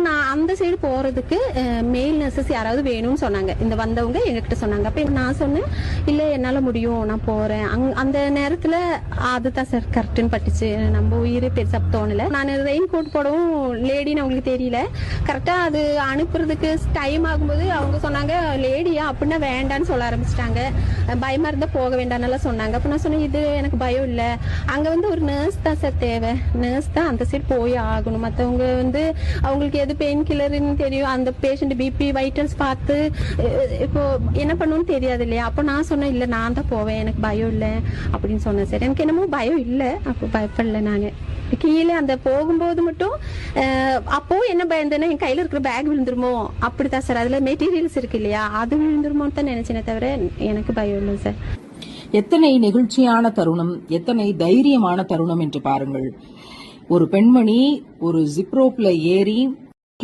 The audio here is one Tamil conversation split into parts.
நான் அந்த சைடு போறதுக்கு மெயில் நர்சஸ் யாராவது வேணும்னு சொன்னாங்க. இந்த வந்தவங்க எங்ககிட்ட சொன்னாங்க. அப்ப நான் சொன்னேன் இல்ல என்னால முடியும் நான் போறேன். அங் அந்த நேரத்துல அதுதான் சார் கரெக்ட்னு பட்டுச்சு. நம்ம உயிர் பெருசா தோணல. நான் ரெயின் கோட் போடவும் லேடின்னு அவங்களுக்கு தெரியல. கரெக்டா அது அனுப்புறதுக்கு டைம் ஆகும்போது அவங்க சொன்னாங்க லேடியா அப்படின்னா வேண்டான்னு சொல்ல ஆரம்பிச்சிட்டாங்க. பயமா இருந்தா போக வேண்டாம்னு சொன்னாங்க. அப்ப நான் சொன்னேன் இது எனக்கு பயம் இல்ல. அங்க வந்து ஒரு நர்ஸ் தான் சார் தேவை. நர்ஸ் தான் அந்த சைடு போய் ஆகணும். மத்தவங்க வந்து அவங்களுக்கு எது பெயின் கில்லர்னு தெரியும். அந்த பேஷண்ட் பிபி வைட்டல்ஸ் பார்த்து இப்போ என்ன பண்ணணும்னு தெரியாது இல்லையா? அப்போ நான் சொன்னேன் இல்லை நான் தான் போவேன். எனக்கு பயம் இல்லை. அப்படின்னு சொன்னேன். சார் எனக்கு என்னமோ பயம் இல்லை. அப்போ பயப்படல நான். கீழே அந்த போகும்போது மட்டும் அப்போ என்ன பயந்தேன்னா என் கையில இருக்கிற பேக் விழுந்துருமோ? அப்படித்தான் சார். அதுல மெட்டீரியல்ஸ் இருக்கு இல்லையா? அது விழுந்துருமோன்னு தான் நினைச்சேனே தவிர எனக்கு பயம் இல்லை சார். எத்தனை நெகிழ்ச்சியான தருணம் எத்தனை தைரியமான தருணம் என்று பாருங்கள். ஒரு பெண்மணி ஒரு ஜிப்ரோப்ல ஏறி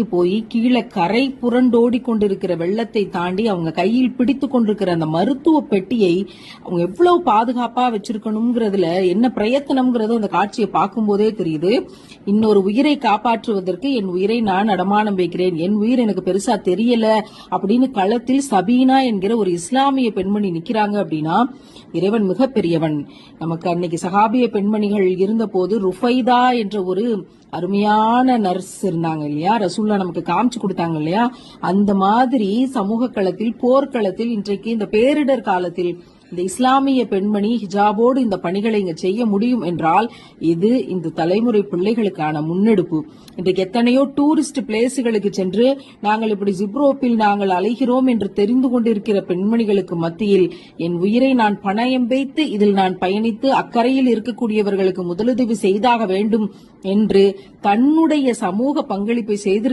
போய் கீழே கரை புரண்டோடி கொண்டிருக்கிற வெள்ளத்தை தாண்டி அவங்க கையில் பிடித்து கொண்டிருக்கிற அந்த மருத்துவ பெட்டியை அவங்க எவ்வளவு பாதுகாப்பா வச்சிருக்கணுங்கிறதுல என்ன பிரயத்தனம்ங்கிறது அந்த காட்சியை பார்க்கும்போதே தெரியுது. இன்னொரு உயிரை காப்பாற்றுவதற்கு என் உயிரை நான் அடமானம் வைக்கிறேன். என் உயிர் எனக்கு பெருசா தெரியல அப்படின்னு களத்தில் சபீனா என்கிற ஒரு இஸ்லாமிய பெண்மணி நிக்கிறாங்க அப்படின்னா இறைவன் மிகப்பெரியவன். நமக்கு அன்னைக்கு சகாபிய பெண்மணிகள் இருந்தபோது ருஃபைதா என்ற ஒரு அருமையான நர்ஸ் இருந்தாங்க இல்லையா? ரசூல்லா நமக்கு காமிச்சு கொடுத்தாங்க இல்லையா? அந்த மாதிரி சமூக களத்தில் போர்க்களத்தில் இன்றைக்கு இந்த பேரிடர் காலத்தில் இந்த இஸ்லாமிய பெண்மணி ஹிஜாபோடு இந்த பணிகளை இங்க செய்ய முடியும் என்றால் இது இந்த தலைமுறை பிள்ளைகளுக்கான முன்னெடுப்பு. இன்றைக்கு எத்தனையோ டூரிஸ்ட் பிளேஸுகளுக்கு சென்று நாங்கள் இப்படி ஜிப்ரோப்பில் நாங்கள் அலைகிறோம் என்று தெரிந்து கொண்டிருக்கிற பெண்மணிகளுக்கு மத்தியில் என் உயிரை நான் பணயம் வைத்து இதில் நான் பயணித்து அக்கறையில் இருக்கக்கூடியவர்களுக்கு முதலுதவி செய்தாக வேண்டும் என்று தன்னுடைய சமூக பங்களிப்பை செய்திருக்க